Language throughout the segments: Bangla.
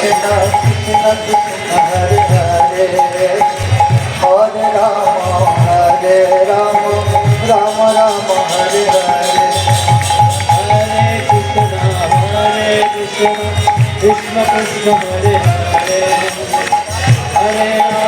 कितना कितना कितना हरे हरे हरे राम हरे राम राम राम हरे हरे हरे कृष्ण हरे कृष्ण कृष्ण कृष्ण हरे हरे हरे राम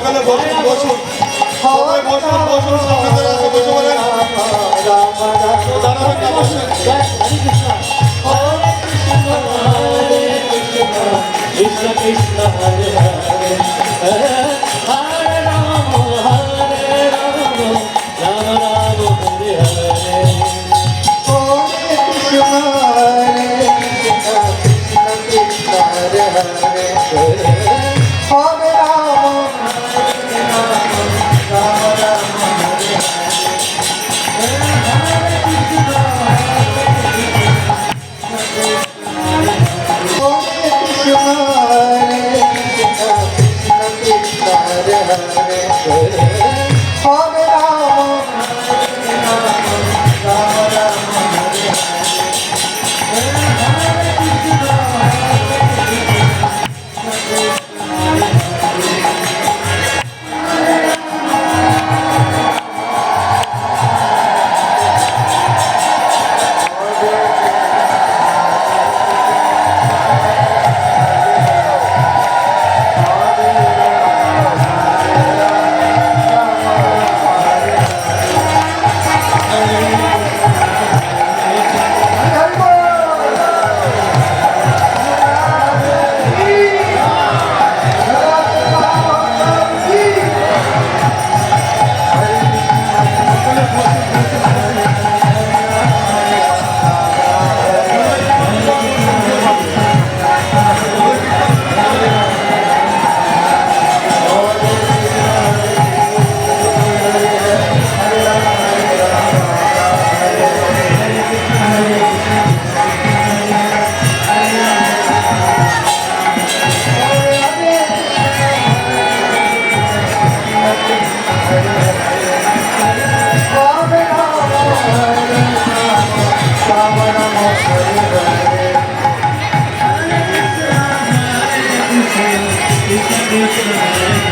সকালে বসুন বসুন। সবাই বসুন বসুন সকালে আসে বসে বলেন দাঁড়াবেন না বসুন। Krishna Deus